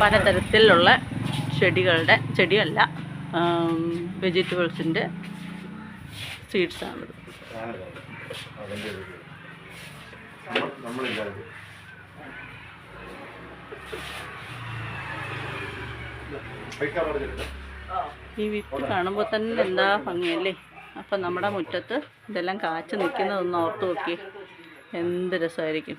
പലതരത്തിലുള്ള ചെടികളുടെ ചെടിയല്ല വെജിറ്റബിൾസിന്റെ സീഡ്സാണിത്. ഈ വിത്ത് കാണുമ്പോൾ തന്നെ എന്താ ഭംഗിയല്ലേ? അപ്പം നമ്മുടെ മുറ്റത്ത് ഇതെല്ലാം കാച്ചു നിൽക്കുന്നതൊന്ന് ഓർത്ത് നോക്കി എന്ത് രസമായിരിക്കും.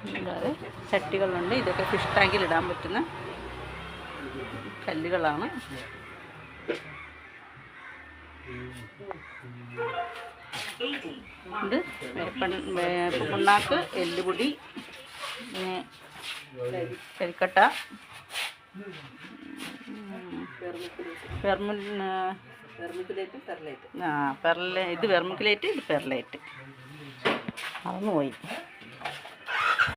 കൂടാതെ ചട്ടികളുണ്ട്. ഇതൊക്കെ ഫിഷ് ടാങ്കിൽ ഇടാൻ പറ്റുന്ന കല്ലുകളാണ്. ഇത് പുണ്ണാക്ക് എല്ലുപൊടി കരിക്കട്ട ആ പെർല ഇത് വെർമിക്കുലേറ്റ് ഇത് പെർലൈറ്റ് മറന്നുപോയി